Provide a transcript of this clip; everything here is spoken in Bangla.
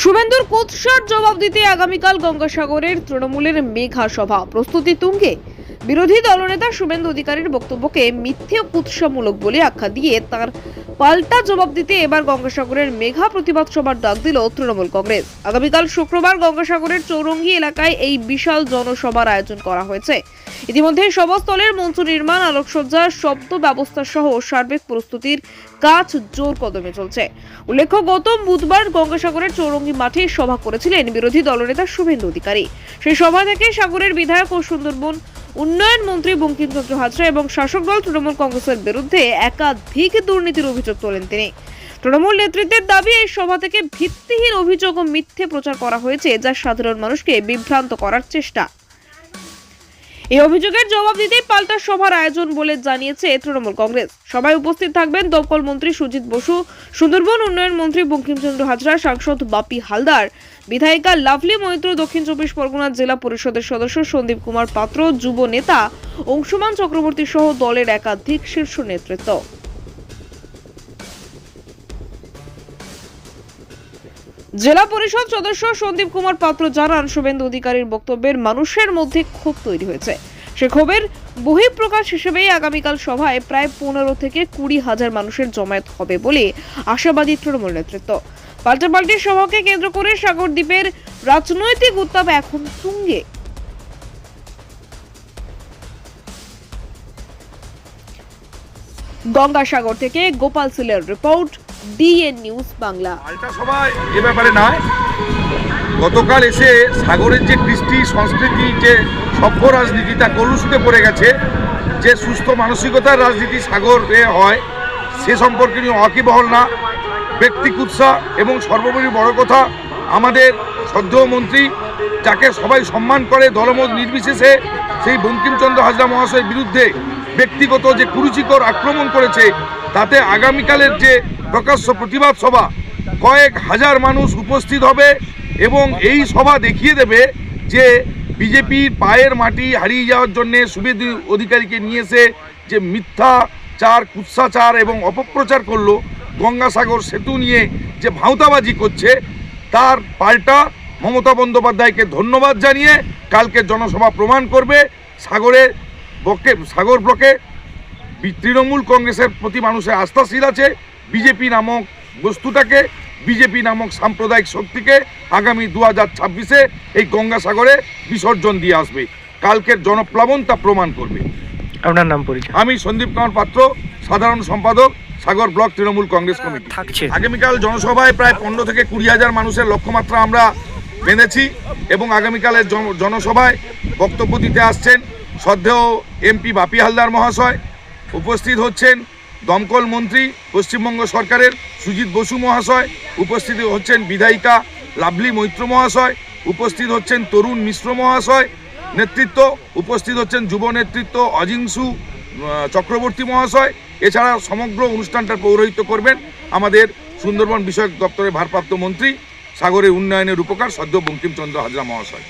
শুভেন্দুর কুৎসার জবাব দিতে আগামীকাল গঙ্গাসাগরের তৃণমূলের মেঘা সভা। প্রস্তুতি তুঙ্গে। বিরোধী দলনেতা শুভেন্দু অধিকারীর বক্তব্যকে মিথ্যে কুৎসামূলক বলে আখ্যা দিয়ে তার পাল্টা জবাব দিতে এবার গঙ্গাসাগরের মেঘা প্রতিবাদ সভার ডাক দিল তৃণমূল কংগ্রেস। আগামীকাল শুক্রবার গঙ্গাসাগরের চৌরঙ্গি এলাকায় এই বিশাল জনসভার আয়োজন করা হয়েছে। ইতিমধ্যে সভাস্থলের মঞ্চ নির্মাণ, আলোকসজ্জা, শব্দ ব্যবস্থা সহ সার্বিক প্রস্তুতির কাজ জোর কদমে চলছে। উল্লেখ্য, গত বুধবার গঙ্গাসাগরের চৌরঙ্গি মাঠে সভা করেছিলেন বিরোধী দলনেতা শুভেন্দু অধিকারী। সেই সভা থেকে সাগরের বিধায়ক ও সুন্দরবন উন্নয়ন মন্ত্রী বঙ্কিমচন্দ্র হাজরা এবং শাসক দল তৃণমূল কংগ্রেসের বিরুদ্ধে একাধিক দুর্নীতির অভিযোগ তোলেন তিনি। তৃণমূল নেতৃত্বের দাবি, এই সভা থেকে ভিত্তিহীন অভিযোগ ও মিথ্যে প্রচার করা হয়েছে, যা সাধারণ মানুষকে বিভ্রান্ত করার চেষ্টা। এই অভিযোগের জবাব দিতেই পাল্টা সভার আয়োজন বলে জানিয়েছে তৃণমূল কংগ্রেস। সভায় উপস্থিত থাকবেন দমকল মন্ত্রী সুজিত বসু, সুন্দরবন উন্নয়ন মন্ত্রী বঙ্কিমচন্দ্র হাজরা, সাংসদ বাপি হালদার, বিধায়িকা লাভলি মৈত্র, দক্ষিণ চব্বিশ পরগনা জেলা পরিষদের সদস্য সন্দীপ কুমার পাত্র, যুব নেতা অংশুমান চক্রবর্তী সহ দলের একাধিক শীর্ষ নেতৃত্ব। জেলা পরিষদ সদস্য সন্দীপ কুমার পাত্র জানান, শুভেন্দু অধিকারীর বক্তব্যের মানুষের মধ্যে ক্ষোভ তৈরি হয়েছে। সে ক্ষোভের বহিঃপ্রকাশ হিসেবেই আগামীকাল সভায় প্রায় পনেরো থেকে কুড়ি হাজার মানুষের জমায়েত হবে বলে আশাবাদী তৃণমূল নেতৃত্ব। পাল্টাপাল্টি সভাকে কেন্দ্র করে সাগর দ্বীপের রাজনৈতিক উত্তাপ এখন তুঙ্গে। গঙ্গাসাগর থেকে গোপাল সিলের রিপোর্ট ডিএন নিউজ বাংলা। সবাই, এ ব্যাপারে নয়। গতকাল এসে সাগরের যে কৃষ্টি, সংস্কৃতি, যে সভ্য রাজনীতি, তা কলুষিতে পড়ে গেছে। যে সুস্থ মানসিকতার রাজনীতি সাগরে হয়, সে সম্পর্কে নিয়ে ওয়াকিবহল না। ব্যক্তি কুৎসা এবং সর্বোপরি বড় কথা, আমাদের শ্রদ্ধেয় মন্ত্রী, যাকে সবাই সম্মান করে, দলমত নির্বিশেষে, সেই বঙ্কিমচন্দ্র হাজরা মহাশয়ের বিরুদ্ধে ব্যক্তিগত যে কুরুচিকর আক্রমণ করেছে তাতে আগামীকালের যে প্রকাশ্য প্রতিবাদ সভা, কয়েক হাজার মানুষ উপস্থিত হবে এবং এই সভা দেখিয়ে দেবে যে বিজেপির পায়ের মাটি হারিয়ে যাওয়ার জন্যে শুভেন্দু অধিকারীকে নিয়ে এসে যে মিথ্যাচার, কুৎসাচার এবং অপপ্রচার করল, গঙ্গাসাগর সেতু নিয়ে যে ভাঁওতাবাজি করছে, তার পাল্টা মমতা বন্দ্যোপাধ্যায়কে ধন্যবাদ জানিয়ে কালকে জনসভা প্রমাণ করবে সাগরের বকে সাগর ব্লকে তৃণমূল কংগ্রেসের প্রতি মানুষের আস্থাশীল আছে বিজেপি নামক বস্তুটাকে বিজেপি নামক সাম্প্রদায়িক শক্তিকে আগামী দু হাজার ছাব্বিশে এই গঙ্গাসাগরে বিসর্জন দিয়ে আসবে। কালকের জনপ্লাবন তা প্রমাণ করবে। আপনার নাম পরিচয়? আমি সন্দীপ কুমার পাত্র সাধারণ সম্পাদক সাগর ব্লক তৃণমূল কংগ্রেস কমিটি। থাকছে। আগামীকাল জনসভায় প্রায় পনেরো থেকে কুড়ি হাজার মানুষের লক্ষ্যমাত্রা আমরা বেঁধেছি এবং আগামীকালের জন- জনসভায় বক্তব্য দিতে আসছেন শ্রদ্ধেয় এমপি বাপি হালদার মহাশয় উপস্থিত হচ্ছেন দমকল মন্ত্রী, পশ্চিমবঙ্গ সরকারের সুজিত বসু মহাশয়, উপস্থিত হচ্ছেন বিধায়িকা লাভলি মৈত্র মহাশয়, উপস্থিত হচ্ছেন তরুণ মিশ্র মহাশয়, নেতৃত্ব, উপস্থিত হচ্ছেন যুব নেতৃত্ব অজিংসু চক্রবর্তী মহাশয়। এছাড়া সমগ্র অনুষ্ঠানটার পৌরোহিত্য করবেন আমাদের সুন্দরবন বিষয়ক দপ্তরের ভারপ্রাপ্ত মন্ত্রী সাগরের উন্নয়নের উপকার সদ্য বঙ্কিমচন্দ্র হাজরা মহাশয়।